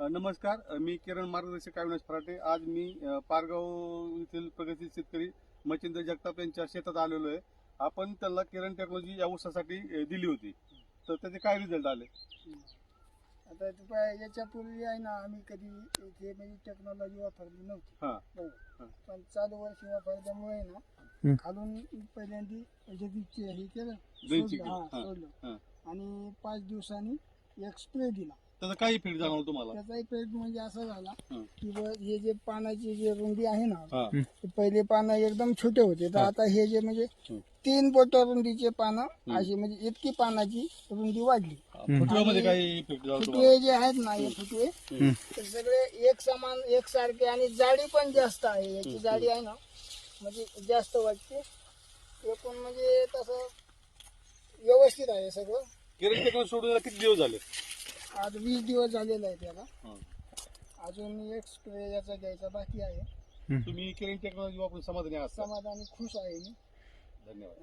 नमस्कार. मी किरण मार्गदर्शक अविनाश फराटे. आज मी पारगाव येथील प्रगतीशील शेतकरी मच्छिंद्र जगताप यांच्या शेतात आलेलो आहे. आपण त्यांना किरण टेक्नॉलॉजी या ऊसासाठी दिली होती. तर त्याचे काय रिझल्ट आले? आता याच्यापूर्वी आहे ना आम्ही कधी इथे म्हणजे टेक्नॉलॉजी वापरली नव्हती. हा. पण चालू वर्षी वापरल्यामुळे ना. खालून पहिल्यांदी जगदीचे हे केलं सोडलं. सोडलं. आणि पाच दिवसांनी एक स्प्रे दिला. त्याचा काय इफेक्ट जाणवला तुम्हाला? त्याचा इफेक्ट म्हणजे असा झाला हं. की ब- हे जे पानाची जे रुंदी आहे ना हा. ते पहिले पानं एकदम छोटे होते. तर. आता हे जे म्हणजे हं. तीन बोट रुंदीचे पानं. अशी म्हणजे इतकी पानाची रुंदी वाढली. फुटव्यामध्ये आणि काय इफेक्ट झाला तुम्हाला? फुटवे जे आहेत ना हे फुटवे. ते सगळे एक समान एक सारखे आणि जाडी पण जास्त आहे. याची जाडी आहे ना म्हणजे जास्त वाटते. एकूण म्हणजे तसं व्यवस्थित आहे सगळं. किरण सोडून किती दिवस झाले? आज वीस दिवस झालेला आहे त्याला. अजून एक स्प्रे याचा घ्यायचा बाकी आहे तुम्ही किरण टेक्नॉलॉजी वापरून समाधानी आहात? समाधानी खुश आहे मी धन्यवाद